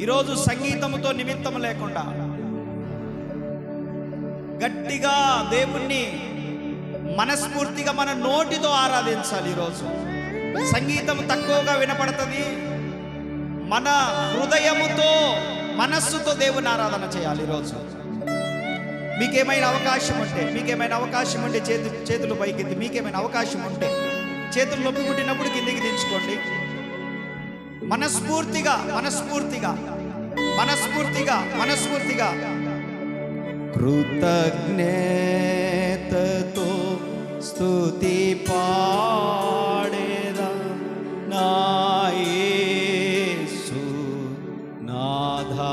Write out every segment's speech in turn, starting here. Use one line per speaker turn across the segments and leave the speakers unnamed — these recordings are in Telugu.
ఈరోజు సంగీతముతో నిమిత్తం లేకుండా గట్టిగా దేవుణ్ణి మనస్ఫూర్తిగా మన నోటితో ఆరాధించాలి ఈరోజు. సంగీతం తక్కువగా వినపడుతుంది. మన హృదయముతో మనస్సుతో దేవుని ఆరాధన చేయాలి ఈరోజు. మీకేమైనా అవకాశం ఉంటే మీకేమైనా అవకాశం ఉంటే చేతు చేతులు పైకి మీకేమైనా అవకాశం ఉంటే చేతులు నొప్పి పుట్టినప్పుడు కిందికి దించుకోండి. మనస్ఫూర్తిగా మనస్ఫూర్తిగా మనస్ఫూర్తిగా మనస్ఫూర్తిగా. కృతజ్ఞతతో స్తుతి పాడేదా నా యేసు నాథా.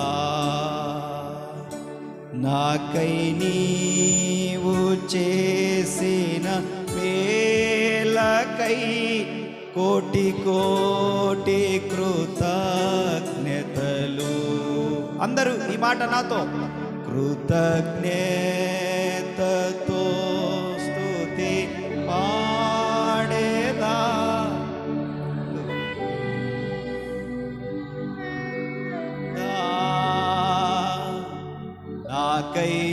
నాకై నీవు చేసిన మేలకై కోటి కోటి కృతజ్ఞతలు. అందరూ ఈ మాట నాతో. కృతజ్ఞతతో స్థుతి పాడేదా. నాకై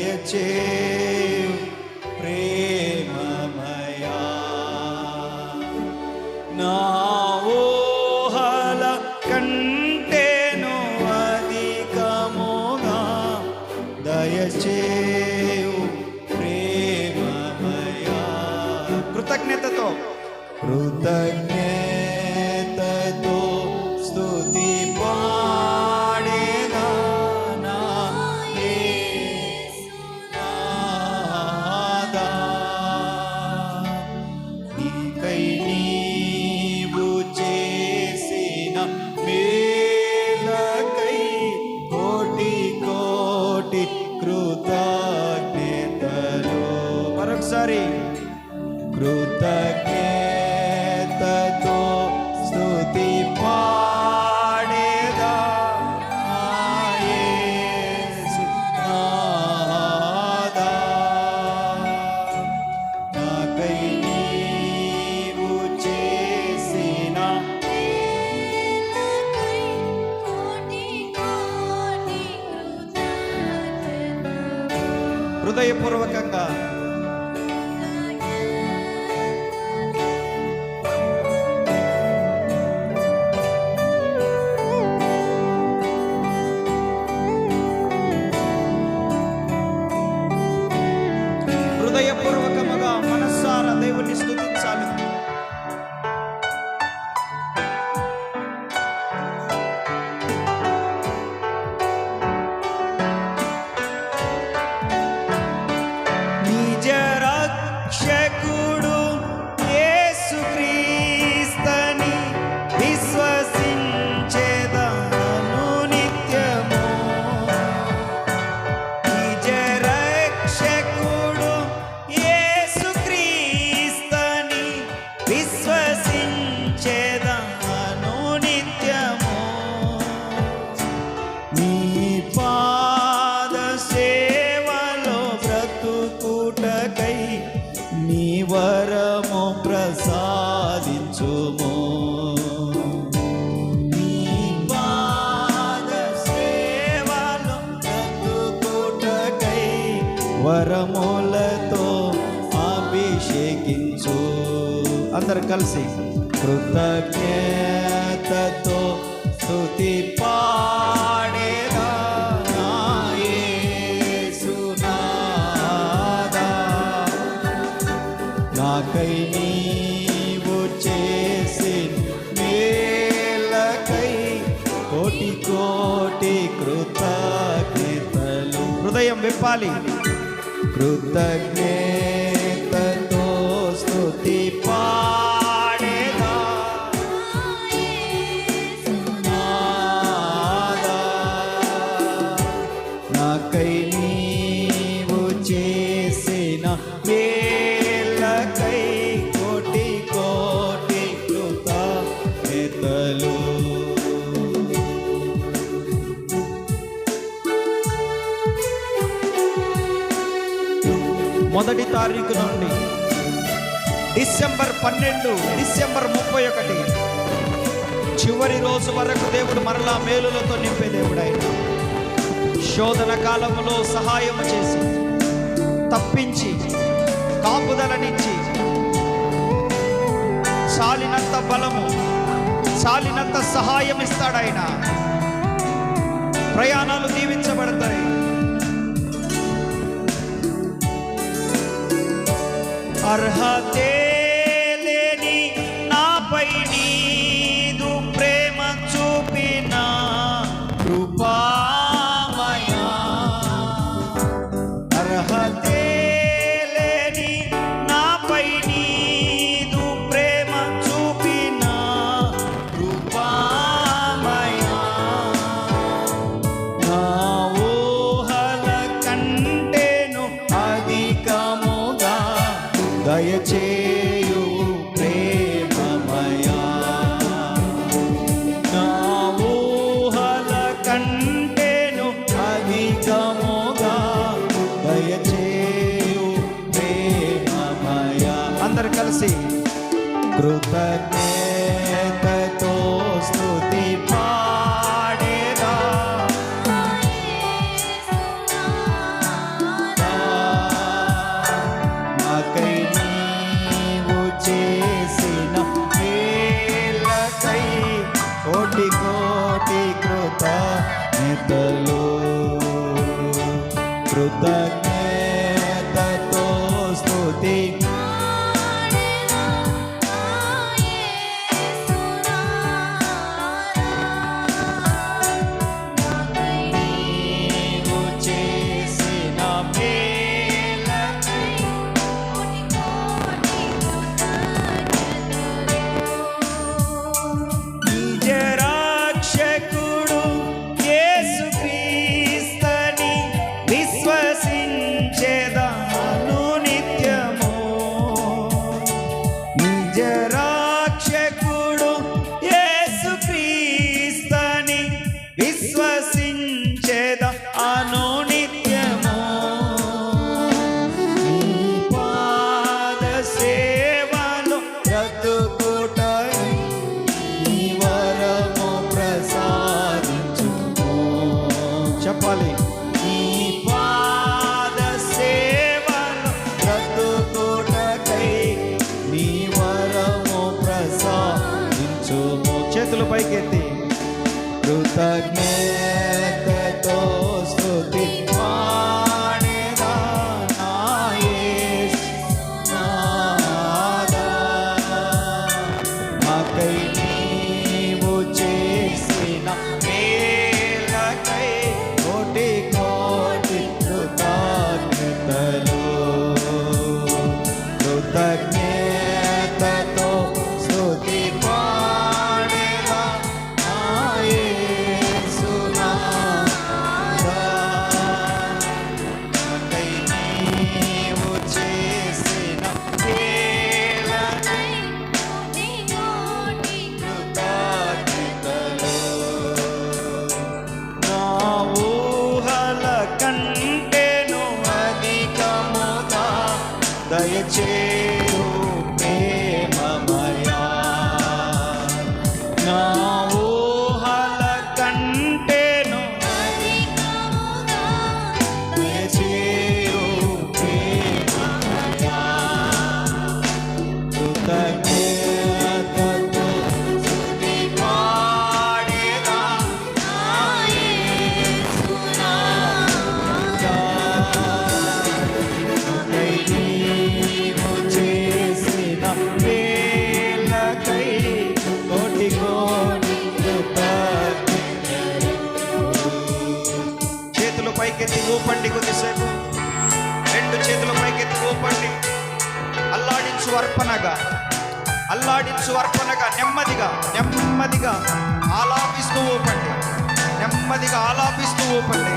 దయచేయు ప్రేమమయా కలిసి. కృతజ్ఞతతో స్థుతి కోటి కృతజ్ఞతలు. హృదయం విప్పాలి. కృతజ్ఞ మొదటి తారీఖు నుండి డిసెంబర్ పన్నెండు డిసెంబర్ ముప్పై ఒకటి. చివరి రోజు వరకు దేవుడు మరలా మేలులతో నింపే దేవుడు ఆయన శోధన కాలంలో సహాయం చేసి తప్పించి కాపుదలనిచ్చి చాలినంత బలము చాలినంత సహాయం ఇస్తాడు ఆయన ప్రయాణాలు దీవించబడతాయి. আর হাতে కృతజ్ఞతతో స్తుతికి Kutagni పైకెత్తి ఊపండి కొద్దిసేపు. రెండు చేతుల పైకెత్తి ఊపండి. అల్లాడించు అర్పణగా అల్లాడించు అర్పణగా నెమ్మదిగా నెమ్మదిగా ఆలాపిస్తూ ఊపండి. నెమ్మదిగా ఆలాపిస్తూ ఊపండి.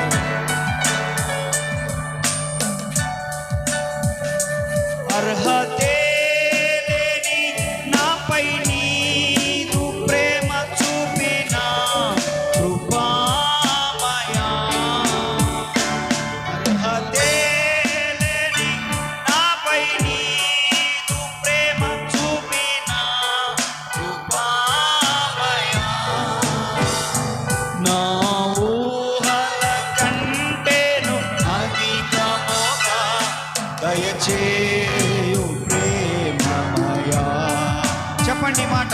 అర్హతే దయచేయు ప్రేమయా చెప్పండి మాట.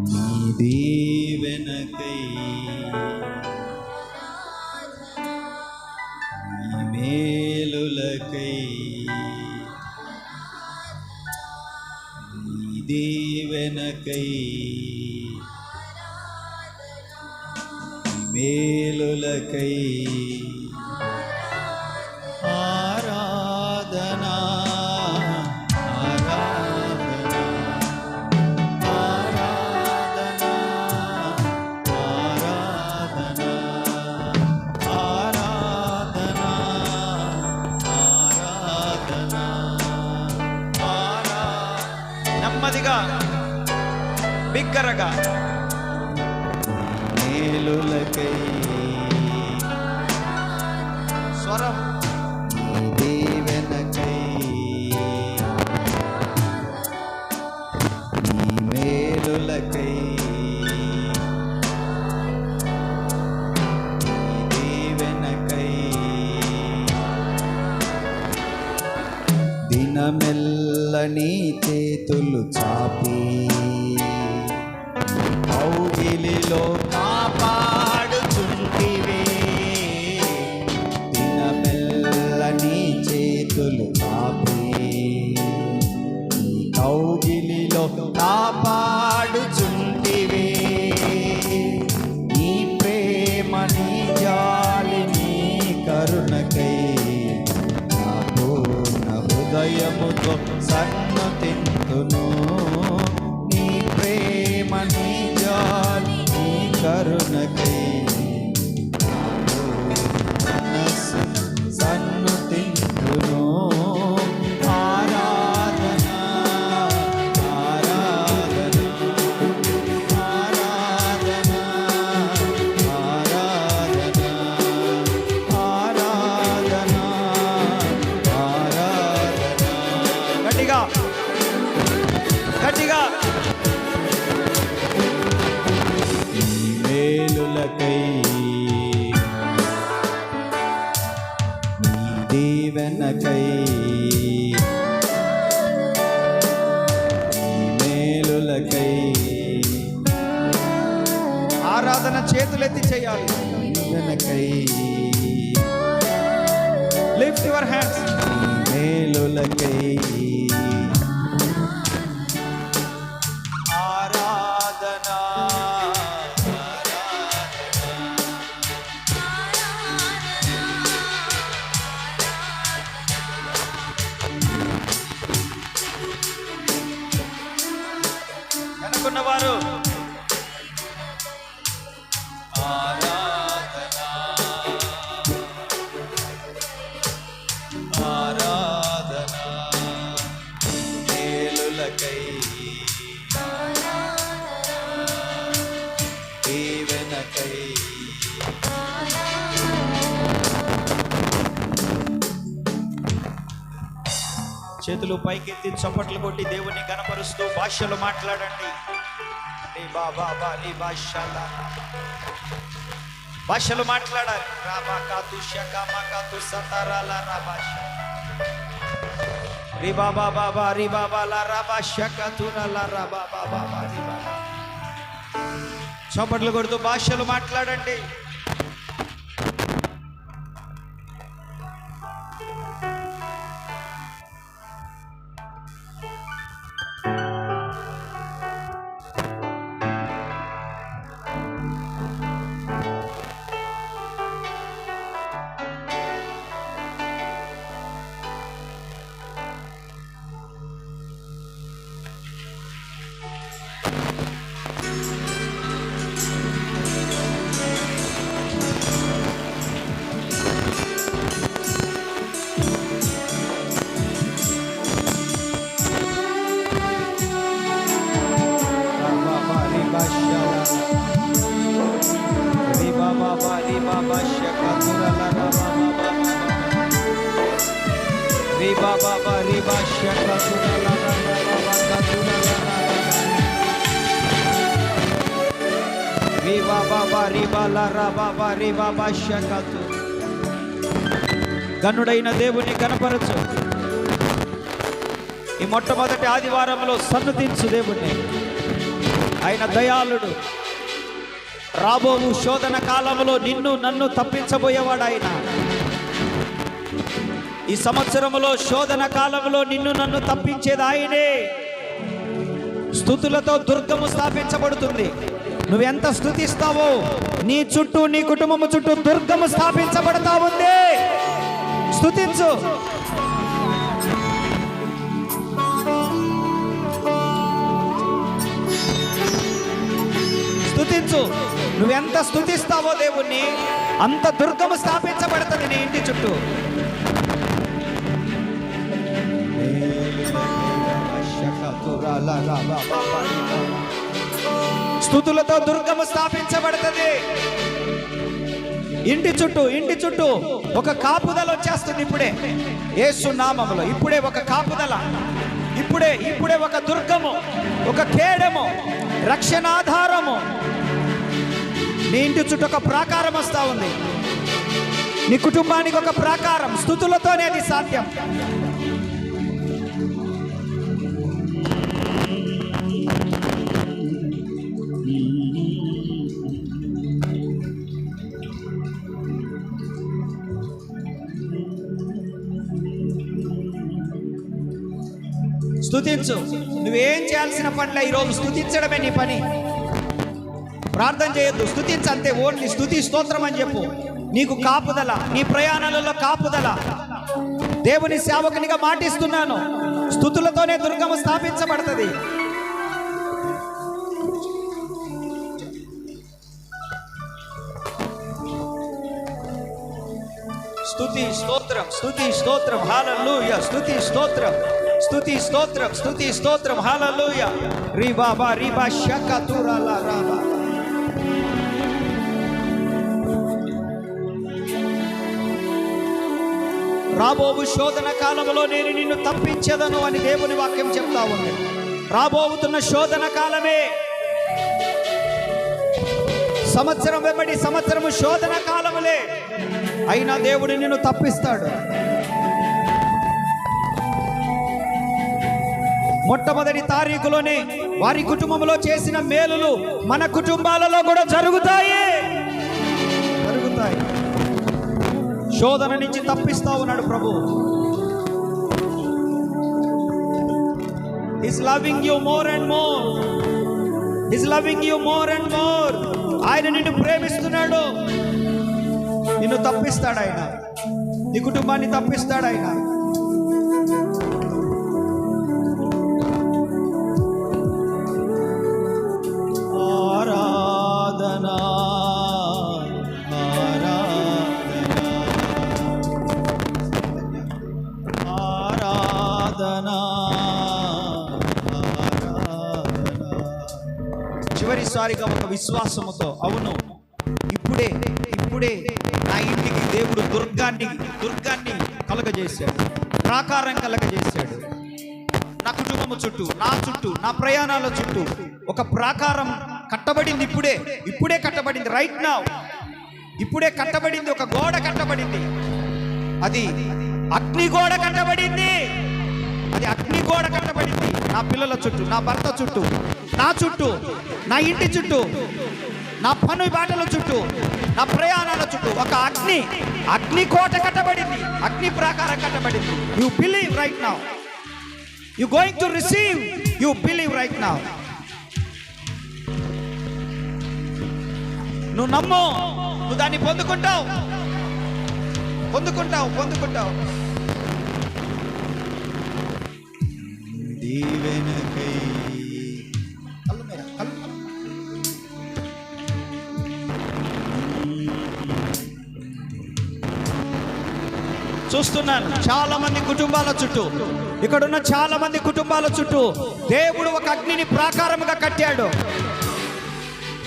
నీ దీవెనకై. నీ మేలులకై. నీ దీవెనకై. మేలులకై. கரகா. లిఫ్ట్ యువర్ హ్యాండ్స్ మేలులకై భాషలు మాట్లాడండి. బాబా భాషలు మాట్లాడాలి. రాబా కాతు షకామా కాతు సతారాల రా రి బాబా బాబా రి బాబా లా రా భాష కతురల రా బాబా బాబా రి బాబా చప్పట్లు కొడుతూ భాషలు మాట్లాడండి. గనుడైన దేవుని కనపరచు. ఈ మొట్టమొదటి ఆదివారంలో సన్నతించు దేవుణ్ణి. ఆయన దయాళుడు. రాబోవు శోధన కాలంలో నిన్ను నన్ను తప్పించబోయేవాడు ఆయన. ఈ సంవత్సరములో శోధన కాలంలో నిన్ను నన్ను తప్పించేది ఆయనే. స్థుతులతో దుర్గము స్థాపించబడుతుంది. నువ్వెంత స్థుతిస్తావో నీ చుట్టూ నీ కుటుంబము చుట్టూ దుర్గము స్థాపించబడతా ఉంది. స్థుతించు స్థుతించు నువ్వెంత స్థుతిస్తావో దేవుణ్ణి అంత దుర్గము స్థాపించబడుతుంది నీ ఇంటి చుట్టూ. స్థుతులతో దుర్గము స్థాపించబడుతుంది. ఇంటి చుట్టూ ఇంటి చుట్టూ ఒక కాపుదల వచ్చేస్తుంది ఇప్పుడే. యేసు నామములో ఇప్పుడే ఒక కాపుదల. ఇప్పుడే ఇప్పుడే ఒక దుర్గము ఒక కేడము రక్షణాధారము. నీ ఇంటి చుట్టూ ఒక ప్రాకారం వస్తా ఉంది. నీ కుటుంబానికి ఒక ప్రాకారం. స్థుతులతోనే అది సాధ్యం. స్థుతించు నువ్వేం చేయాల్సిన పనిలే ఈరోజు స్థుతించడమే నీ పని. ప్రార్థన చేయొద్దు స్థుతించు అంతే ఓన్లీ స్థుతి స్తోత్రం అని చెప్పు. నీకు కాపుదల నీ ప్రయాణాలలో కాపుదల. దేవుని సేవకునిగా మాటిస్తున్నాను. స్థుతులతోనే దుర్గము స్థాపించబడుతుంది. స్తుతి స్తోత్రం స్తుతి స్తోత్రం. హాలూయ స్తుతి స్తోత్రం. స్తుతి స్తోత్రం స్తుతి స్తోత్రం. హాలూయ రీ బాబా రీ బా షక తూరాల రాబా రాబోవు శోధన కాలంలో నేను నిన్ను తప్పించేదను అని దేవుని వాక్యం చెప్తా ఉంది. రాబోతున్న శోధన కాలమే. సంవత్సరం వెంబడి సంవత్సరము శోధన కాలములే. అయినా దేవుడు నిన్ను తప్పిస్తాడు. మొట్టమొదటి తారీఖులోనే వారి కుటుంబంలో చేసిన మేలులు మన కుటుంబాలలో కూడా జరుగుతాయి. జరుగుతాయి. శోధన నుంచి తప్పిస్తా ఉన్నాడు ప్రభు. Is loving you more and more is loving you more and more ఆయన నిన్ను ప్రేమిస్తున్నాడు. నిన్ను తప్పిస్తాడు ఆయన. నీ కుటుంబాన్ని తప్పిస్తాడు ఆయన. విశ్వాసముతో అవును. ఇప్పుడే ఇప్పుడే నా ఇంటికి దేవుడు దుర్గాన్ని దుర్గాన్ని కలగజేశాడు. ప్రాకారం కలగజేశాడు. నా కుటుంబము చుట్టూ నా చుట్టూ నా ప్రయాణాల చుట్టూ ఒక ప్రాకారం కట్టబడింది ఇప్పుడే. ఇప్పుడే కట్టబడింది రైట్ నా ఇప్పుడే కట్టబడింది ఒక గోడ కట్టబడింది. అది అగ్ని గోడ కట్టబడింది. అది అగ్ని గోడ కట్టబడింది. నా పిల్లల చుట్టూ నా భర్త చుట్టూ నా చుట్టూ నా ఇంటి చుట్టూ నా పను బాటల చుట్టూ నా ప్రయాణాల చుట్టూ ఒక అగ్ని అగ్ని కోట కట్టబడింది అగ్ని ప్రాకారం కట్టబడింది. You believe right now you going to receive you believe right now నువ్వు నమ్ము. నువ్వు దాన్ని పొందుకుంటావు. పొందుకుంటావు పొందుకుంటావు. దీవెనకై. కళ్ళు మీద, కళ్ళు. చూస్తున్నాను చాలా మంది కుటుంబాల చుట్టూ. ఇక్కడున్న చాలా మంది కుటుంబాల చుట్టూ దేవుడు ఒక అగ్నిని ప్రాకారముగా కట్టాడు.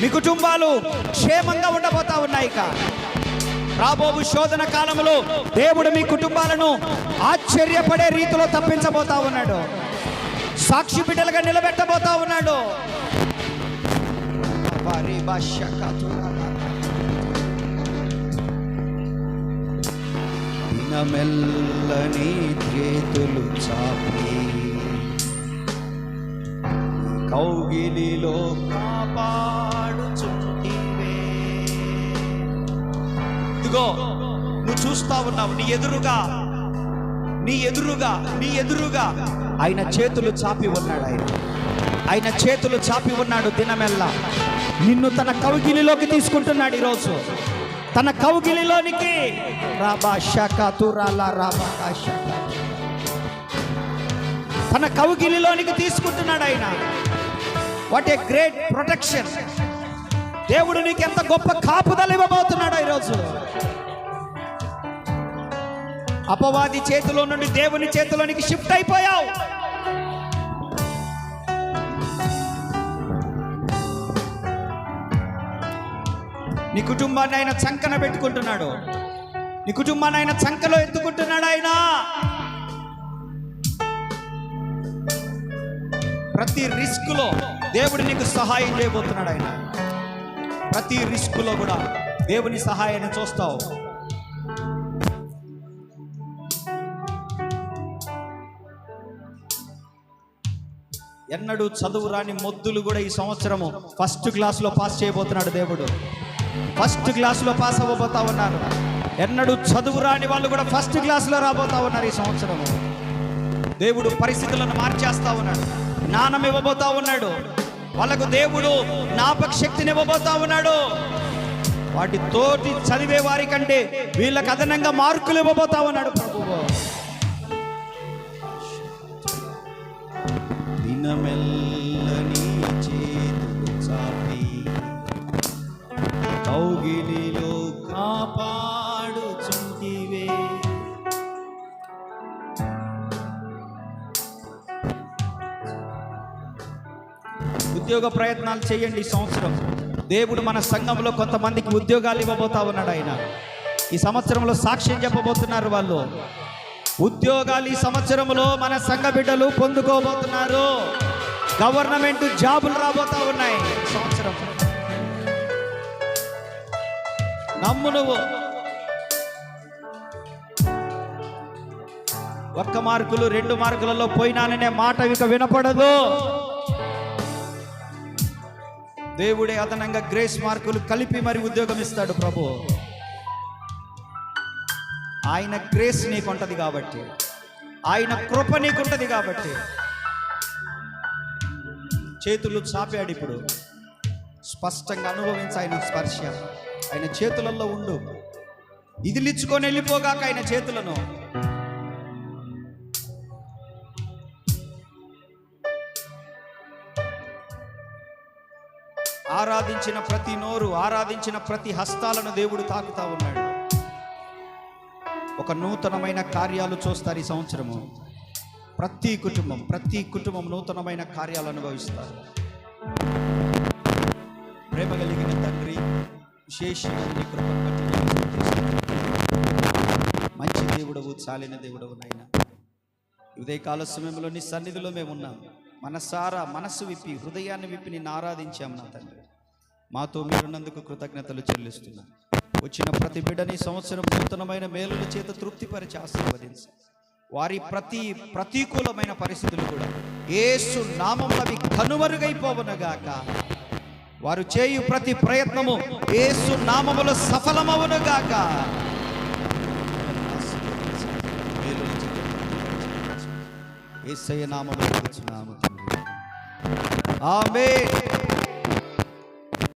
మీ కుటుంబాలు క్షేమంగా ఉండబోతా ఉన్నాయి ఇక. శోధన కాలంలో దేవుడు మీ కుటుంబాలను ఆశ్చర్యపడే రీతిలో తప్పించబోతా ఉన్నాడు. సాక్షి బిడ్డలుగా నిలబెట్టబోతా ఉన్నాడు. వారి భాష దినమెల్లని చేతులు చాపి కౌగిలిలో కాపాడుచుంటివే. ఇదిగో నువ్వు చూస్తా ఉన్నావు నీ ఎదురుగా నీ ఎదురుగా నీ ఎదురుగా ఆయన చేతులు చాపి ఉన్నాడు ఆయన. ఆయన చేతులు చాపి ఉన్నాడు దినమెల్లా. నిన్ను తన కౌగిలిలోకి తీసుకుంటున్నాడు ఈరోజు. తన కౌగిలిలోనికి. రాబా శాఖ తురాల రాబా తన కౌగిలిలోనికి తీసుకుంటున్నాడు ఆయన. What a great protection. దేవుడు నీకు ఎంత గొప్ప కాపుదల ఇవ్వబోతున్నాడు ఈరోజు. అపవాది చేతిలో నుండి దేవుని చేతిలోనికి షిఫ్ట్ అయిపోయావు. నీ కుటుంబాన్ని ఆయన చంకన పెట్టుకుంటున్నాడు. నీ కుటుంబాన్ని ఆయన చంకలో ఎత్తుకుంటున్నాడు ఆయన. ప్రతి రిస్క్లో దేవుడు నీకు సహాయం చేయబోతున్నాడు ఆయన. ప్రతి రిస్క్లో కూడా దేవుని సహాయాన్ని చూస్తావు. ఎన్నడూ చదువు రాని మొద్దులు కూడా ఈ సంవత్సరము ఫస్ట్ క్లాస్లో పాస్ చేయబోతున్నాడు దేవుడు. ఫస్ట్ క్లాస్లో పాస్ అవ్వబోతా ఉన్నారు. ఎన్నడూ చదువు రాని వాళ్ళు కూడా ఫస్ట్ క్లాస్లో రాబోతా ఉన్నారు ఈ సంవత్సరము. దేవుడు పరిస్థితులను మార్చేస్తా ఉన్నాడు. జ్ఞానం ఇవ్వబోతా ఉన్నాడు. వాళ్ళకు దేవుడు జ్ఞాపక శక్తిని ఇవ్వబోతా ఉన్నాడు. వాటి తోటి చదివే వారి కంటే వీళ్ళకి అదనంగా మార్కులు ఇవ్వబోతా ఉన్నాడు ప్రభువు. దినమెల్లని చేతులు చాపి కౌగిలిలో కాపాడుచుంటివే ఉద్యోగ ప్రయత్నాలు చేయండి ఈ సంవత్సరం. దేవుడు మన సంఘంలో కొంతమందికి ఉద్యోగాలు ఇవ్వబోతా ఉన్నాడు ఆయన. ఈ సంవత్సరంలో సాక్ష్యం చెప్పబోతున్నారు వాళ్ళు. ఉద్యోగాలు ఈ సంవత్సరంలో మన సంఘ బిడ్డలు పొందుకోబోతున్నారు. గవర్నమెంట్ జాబులు రాబోతా ఉన్నాయి సంవత్సరం. నమ్ము నువ్వు. ఒక్క మార్కులు రెండు మార్కులలో పోయినాననే మాట ఇక వినపడదు. దేవుడే అదనంగా గ్రేస్ మార్కులు కలిపి మరి ఉద్యోగం ఇస్తాడు ప్రభు. ఆయన గ్రేస్ నీకుంటది కాబట్టి. ఆయన కృప నీకుంటుంది కాబట్టి. చేతులు చాపాడు ఇప్పుడు. స్పష్టంగా అనుభవించి ఆయన స్పర్శ. ఆయన చేతులలో ఉండు. ఇదిలిచ్చుకొని వెళ్ళిపోగాక ఆయన చేతులను. ఆరాధించిన ప్రతి నోరు ఆరాధించిన ప్రతి హస్తాలను దేవుడు తాకుతా ఉన్నాడు. ఒక నూతనమైన కార్యాలు చూస్తారు ఈ సంవత్సరము. ప్రతి కుటుంబం ప్రతి కుటుంబం నూతనమైన కార్యాలు అనుభవిస్తారు. ప్రేమ కలిగిన తండ్రి విశేషమైన నీ మంచి దేవుడవు చాలిన దేవుడవు నాయన. ఉదయకాల సమయంలో నీ సన్నిధిలో మేము ఉన్నాం. మనసారా మనస్సు విప్పి హృదయాన్ని విప్పి నిన్ను ఆరాధించాం నా తండ్రి. మాతో మీరున్నందుకు కృతజ్ఞతలు చెల్లిస్తున్నాను వచ్చిన ప్రతి బిడ్డని సంవత్సరం నూతనమైన మేలుల చేత తృప్తిపరిచి ఆశీర్వదించి. వారి ప్రతి ప్రతికూలమైన పరిస్థితులు కూడా ఏసు నామంలో అవి కనుమరుగైపోవనుగాక. వారు చేయు ప్రతి ప్రయత్నము ఏసు నామములో సఫలమవునుగాక. ఏసయ్య నామములు ఆమె